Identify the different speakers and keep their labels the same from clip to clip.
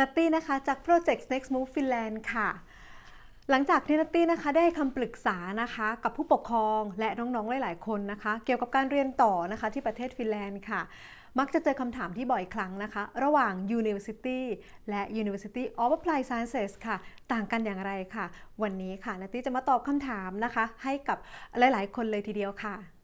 Speaker 1: นัตตี้นะคะจาก Project Next Move Finland ค่ะ หลังจากที่นัตตี้นะคะได้คำปรึกษานะคะกับผู้ปกครองและน้องๆหลายๆคนนะคะ เกี่ยวกับการเรียนต่อนะคะที่ประเทศฟินแลนด์ค่ะ มักจะเจอคำถามที่บ่อยครั้งนะคะ ระหว่าง University และ University of Applied Sciences ค่ะ ต่างกันอย่างไรค่ะ วันนี้ค่ะนัตตี้จะมาตอบคำถามนะคะ ให้กับหลายๆ คนเลยทีเดียวค่ะ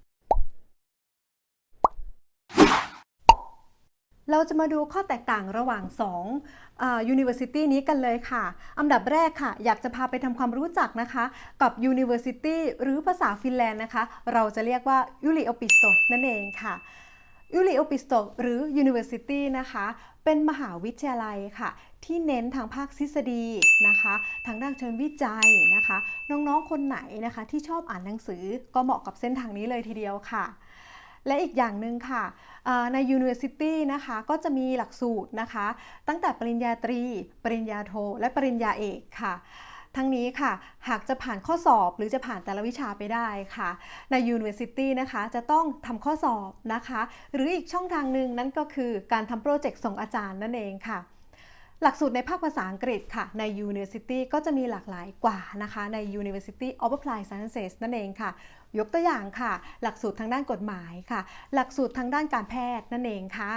Speaker 1: เราจะมาดูข้อแตกต่างระหว่าง2อ่า University นี้กันเลยค่ะ อันดับแรกค่ะ อยากจะพาไปทำความรู้จักนะคะ กับ University หรือภาษาฟินแลนด์นะคะ เราจะเรียกว่า Yliopisto นั่นเองค่ะ Yliopisto หรือ University นะคะ เป็นมหาวิทยาลัยค่ะ ที่เน้นทางภาคทฤษฎีนะคะ ทางด้านเชิงวิจัยนะคะ น้องๆ คนไหนนะคะ ที่ชอบอ่านหนังสือก็เหมาะกับเส้นทางนี้เลยทีเดียวค่ะ และอีกอย่างหนึ่งค่ะใน University นะคะก็จะมีหลักสูตรนะคะ ตั้งแต่ปริญญาตรี ปริญญาโท และปริญญาเอกค่ะทั้งนี้ค่ะ หากจะผ่านข้อสอบหรือจะผ่านแต่ละวิชาไปได้ค่ะ ใน University นะคะ จะต้องทำข้อสอบนะคะ หรืออีกช่องทางหนึ่งนั่นก็คือการทำโปรเจกต์ส่งอาจารย์นั่นเองค่ะ หลักสูตรในภาคภาษาอังกฤษค่ะ ใน University ก็จะมีหลากหลายกว่านะคะ ใน University of Applied Sciences นั่นเองค่ะ ยกตัวอย่างค่ะ หลักสูตรทางด้านกฎหมายค่ะ หลักสูตรทางด้านการแพทย์นั่นเองค่ะ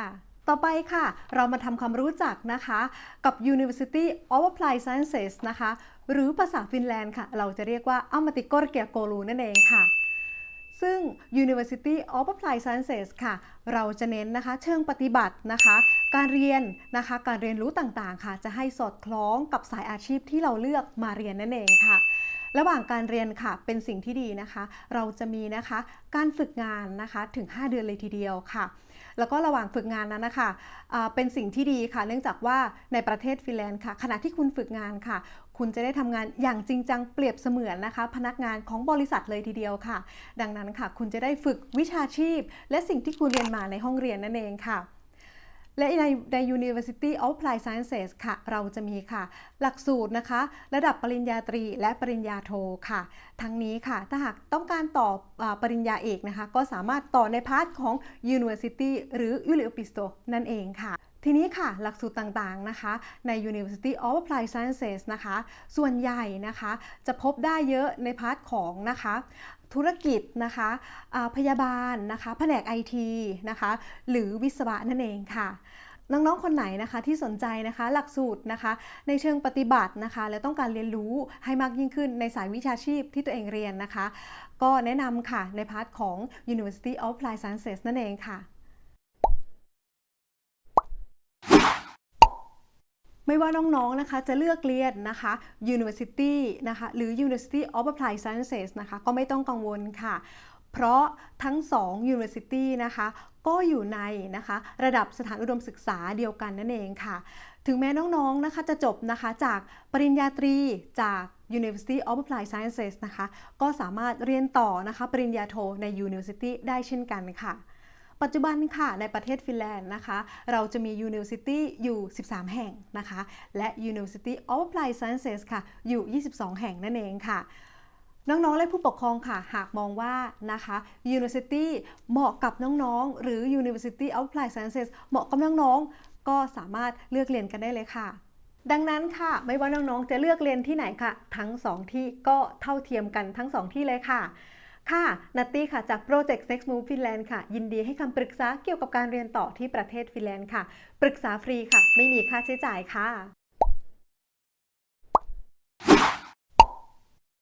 Speaker 1: ต่อไปค่ะ เรามาทำความรู้จักนะคะกับ University of Applied Sciences นะคะ หรือภาษาฟินแลนด์ค่ะ เราจะเรียกว่า Ammattikorkeakoulu นั่นเองค่ะ ซึ่ง University of Applied Sciences ค่ะ เราจะเน้นนะคะ เชิงปฏิบัตินะคะ การเรียนนะคะ การเรียนรู้ต่างๆค่ะ จะให้สอดคล้องกับสายอาชีพที่เราเลือกมาเรียนนั่นเองค่ะ ระหว่างการเรียนค่ะเป็นสิ่งที่ดีนะคะ เราจะมีนะคะการฝึกงานนะคะถึง 5 เดือนเลยทีเดียวค่ะ แล้วก็ระหว่างฝึกงานนั้นนะคะเป็นสิ่งที่ดีค่ะ เนื่องจากว่าในประเทศฟินแลนด์ค่ะ ขณะที่คุณฝึกงานค่ะ คุณจะได้ทำงานอย่างจริงจังเปรียบเสมือนนะคะ พนักงานของบริษัทเลยทีเดียวค่ะ ดังนั้นค่ะ คุณจะได้ฝึกวิชาชีพ และสิ่งที่คุณเรียนมาในห้องเรียนนั่นเองค่ะ และในใน University of Applied Sciences ค่ะ เราจะมีค่ะ หลักสูตรนะคะ ระดับปริญญาตรีและปริญญาโทค่ะ ทั้งนี้ค่ะ ถ้าหากต้องการต่อปริญญาเอกนะคะ ก็สามารถต่อในพาร์ทของ University หรือ Yliopisto นั่นเองค่ะ ทีนี้ค่ะหลักสูตรต่างๆนะคะ ใน University of Applied Sciences นะคะ ส่วนใหญ่นะคะจะพบได้เยอะในพาร์ทของนะคะธุรกิจนะคะพยาบาลนะคะแผนกไอทีนะคะหรือวิศวะนั่นเองค่ะน้องๆ คนไหนนะคะที่สนใจนะคะหลักสูตรนะคะในเชิงปฏิบัตินะคะ และต้องการเรียนรู้ให้มากยิ่งขึ้นในสายวิชาชีพที่ตัวเองเรียนนะคะ ก็แนะนำค่ะในพาร์ทของ University of Applied Sciences นั่นเองค่ะ ไม่ว่าน้องๆนะคะจะเลือกเรียนนะคะ University นะคะหรือ University of Applied Sciences นะคะก็ไม่ต้องกังวลค่ะ เพราะทั้ง 2 University นะคะก็อยู่ในนะคะระดับสถานอุดมศึกษาเดียวกันนั่นเองค่ะ ถึงแม้น้องๆนะคะจะจบนะคะจากปริญญาตรีจาก University of Applied Sciences นะคะก็สามารถเรียนต่อนะคะปริญญาโทใน University ได้เช่นกันค่ะ ปัจจุบันค่ะในประเทศฟินแลนด์นะคะ เราจะมี University อยู่ 13 แห่งนะคะ และ University of Applied Sciences ค่ะ อยู่ 22 แห่งนั่นเองค่ะน้อง ๆ และผู้ปกครองค่ะ หากมองว่านะคะ University เหมาะกับน้อง ๆ หรือ University of Applied Sciences เหมาะกับน้อง ๆ ก็สามารถเลือกเรียนกันได้เลยค่ะ ดังนั้นค่ะ ไม่ว่าน้อง ๆ จะเลือกเรียนที่ไหนค่ะ ทั้ง 2 ที่ก็เท่าเทียมกันทั้ง 2 ที่เลยค่ะ ค่ะ นัตตี้ค่ะ จากโปรเจกต์ Sex Move Finland ค่ะ ยินดีให้คำปรึกษาเกี่ยวกับการเรียนต่อที่ประเทศฟินแลนด์ค่ะ ปรึกษาฟรีค่ะ ไม่มีค่าใช้จ่ายค่ะ